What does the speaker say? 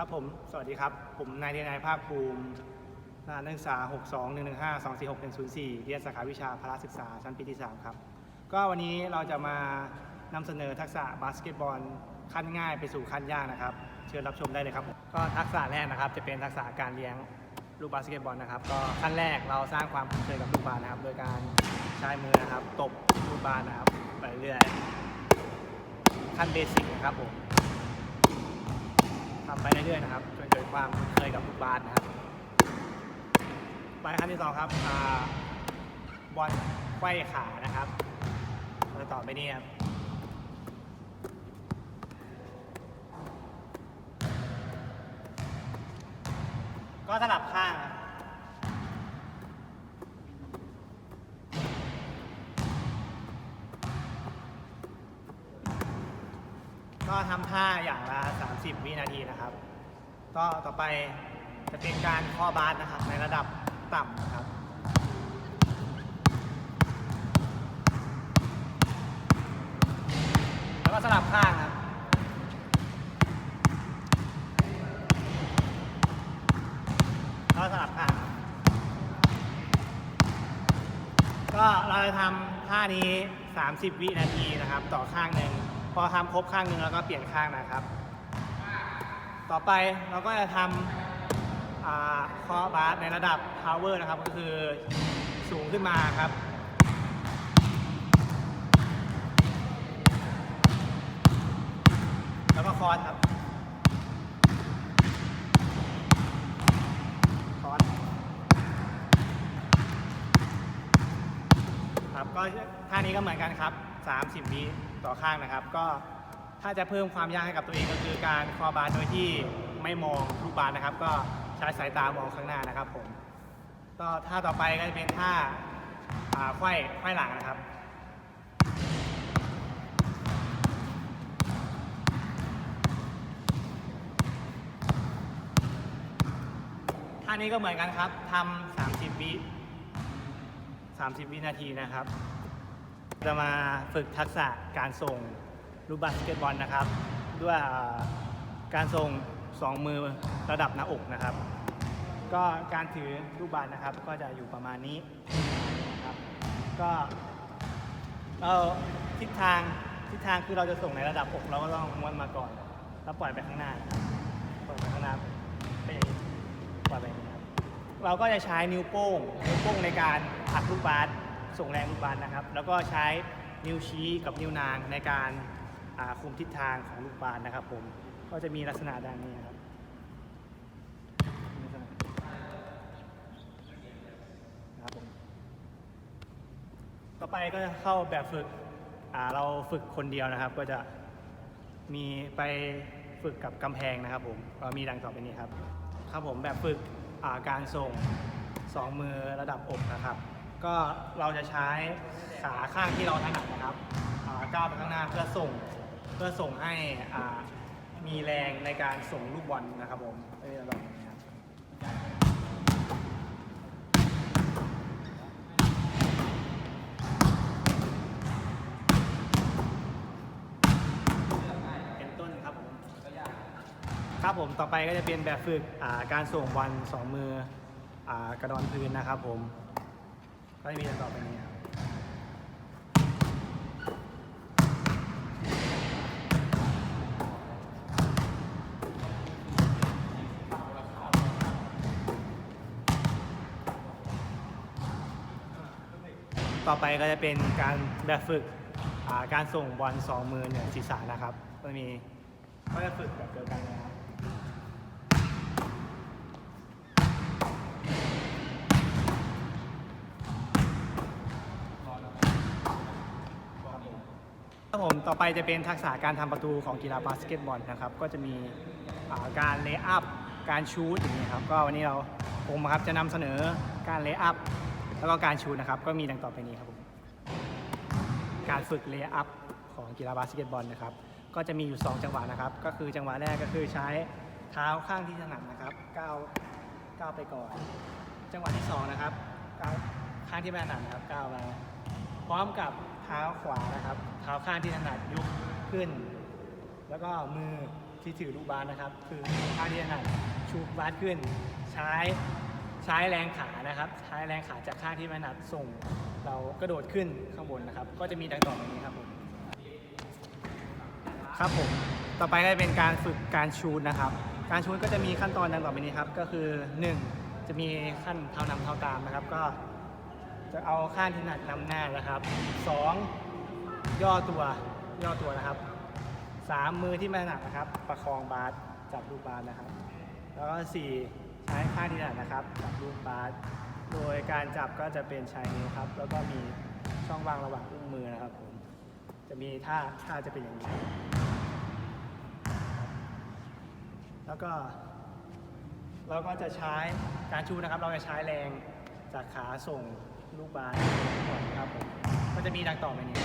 ครับผม สวัสดีครับ ผมนายเดนายภาคภูมินักศึกษา 62 115 246 104 เรียนสาขาวิชาพละศึกษาชั้นปีที่ 3 ครับ ก็วันนี้เราจะมานำเสนอทักษะบาสเกตบอลขั้นง่ายไปสู่ขั้นยากนะครับ เชิญรับชมได้เลยครับ ก็ทักษะแรกนะครับจะเป็นทักษะการเลี้ยงลูกบาสเกตบอลนะครับ ก็ขั้นแรกเราสร้างความคุ้นเคยกับลูกบาสนะครับ โดยการใช้มือนะครับตบลูกบาสนะครับไปเรื่อยขั้นเบสิกนะครับผม ทำไปเรื่อยๆนะครับจนเกิดความคุ้นเคยกับลูกบาสนะครับไปขั้นที่สองครับอบอลไขว้ขานะครับเราต่อไปนี่ครับก็สลับข้างครับ ก็ทำท่าอย่างละ 30 วินาทีนะครับ ก็ต่อไปจะเป็นการข้อบาสนะครับ ในระดับต่ำนะครับแล้วก็สลับข้างครับแล้วก็สลับข้างก็เราจะทำท่านี้ 30 วินาทีนะครับ ต่อข้างหนึ่ง พอทำครบข้างหนึ่งแล้วก็เปลี่ยนข้างนะครับ ต่อไปเราก็จะทำอ่าคอบาสในระดับ power นะครับก็คือสูงขึ้นมาครับแล้วก็คอร์สครับ คอร์สครับ ก็ท่านี้ก็เหมือนกันครับ 30วิ ต่อข้างนะครับ ก็ถ้าจะเพิ่มความยากให้กับตัวเองก็คือการคอบาสโดยที่ไม่มองลูกบาสนะครับ ก็ใช้สายตามองข้างหน้านะครับผมก็ท่าต่อไปก็จะเป็นท่าอ่าไขว้ไขว้หลังนะครับท่านี้ก็เหมือนกันครับทำ30 วิ 30 วินาทีนะครับ จะมาฝึกทักษะการส่งลูกบาสเกตบอลนะครับ ด้วยการส่งสองมือระดับหน้าอกนะครับ ก็การถือลูกบาสนะครับ ก็จะอยู่ประมาณนี้นะครับก็เราทิศทางทิศทางคือเราจะส่งในระดับอก เราก็ต้องม้วนมาก่อน แล้วปล่อยไปข้างหน้าปล่อยไปข้างหน้าไปอย่างนี้ปล่อยไปอย่างนี้ครับเราก็จะใช้นิ้วโป้งนิ้วโป้งในการผลักลูกบาส ส่งแรงลูกบาสนะครับ แล้วก็ใช้นิ้วชี้กับนิ้วนางในการคุมทิศทางของลูกบาสนะครับผมก็จะมีลักษณะดังนี้ครับนะครับผมต่อไปก็จะเข้าแบบฝึกเราฝึกคนเดียวนะครับ ก็จะมีไปฝึกกับกำแพงนะครับผมก็มีดังต่อไปนี้ครับ ครับผมแบบฝึกการส่งสองมือระดับอกนะครับ ก็เราจะใช้ขาข้างที่เราถนัดนะครับก้าวไปข้างหน้าเพื่อส่งเพื่อส่งให้มีแรงในการส่งลูกบอลนะครับผมเอ้ยแบบนี้ครับเป็นต้นครับผมครับผมต่อไปก็จะเป็นแบบฝึกการส่งบอลสองมืออกระดอนพื้นนะครับผม ก็จะมีต่อไปนี้ครับต่อไปก็จะเป็นการแบบฝึกาการส่งบอลสองมือเหนือศีรษะนะครับก็จะมีก็จะฝึกแบบเดียวกันนะครับ ครับผมต่อไปจะเป็นทักษะการทำประตูของกีฬาบาสเกตบอลนะครับ ก็จะมีอ่าการเลย์อัพ การชูตอย่างนี้ครับ ก็วันนี้เราผมครับจะนำเสนอการเลย์อัพ แล้วก็การชูตนะครับ ก็มีดังต่อไปนี้ครับผม การฝึกเลย์อัพของกีฬาบาสเกตบอลนะครับ ก็จะมีอยู่ 2 จังหวะนะครับ ก็คือจังหวะแรกก็คือใช้เท้าข้างที่ถนัดนะครับก้าวก้าวไปก่อน จังหวะที่สองนะครับก้าวข้างที่ไม่ถนัดนะครับก้าวมาพร้อมกับ เท้าขวานะครับ เท้าข้างที่ถนัดยกขึ้น แล้วก็มือที่ถือลูกบาสนะครับ คือท่างที่ถนัดชูบาสขึ้น ใช้ใช้แรงขานะครับ ใช้แรงขาจากข้างที่ถนัดส่ง เรากระโดดขึ้นข้างบนนะครับ ก็จะมีดังต่อไปนี้ครับผมครับผม ต่อไปก็จะเป็นการฝึกการชูดนะครับ การชูดก็จะมีขั้นตอนดังต่อไปนี้ครับ ก็คือ 1 จะมีขั้นเท้านำเท้าตามนะครับ ก็ จะเอาข้างที่ถนัดนำหน้านะครับ2ย่อตัวย่อตัวนะครับ3มือที่ไม่ถนัดนะครับ ประคองบาสจับลูกบาสนะครับ แล้วก็4ใช้ข้างที่ถนัดนะครับจับลูกบาสโดยการจับก็จะเป็นชายนิ้วครับ แล้วก็มีช่องว่างระหว่างอุ้งมือนะครับผมจะมีท่าท่าจะเป็นอย่างนี้แล้วก็เราก็จะใช้การชูนะครับ เราจะใช้แรงจากขาส่ง ลูกบาสก่อนครับผมมันจะมีดังต่อไปนี้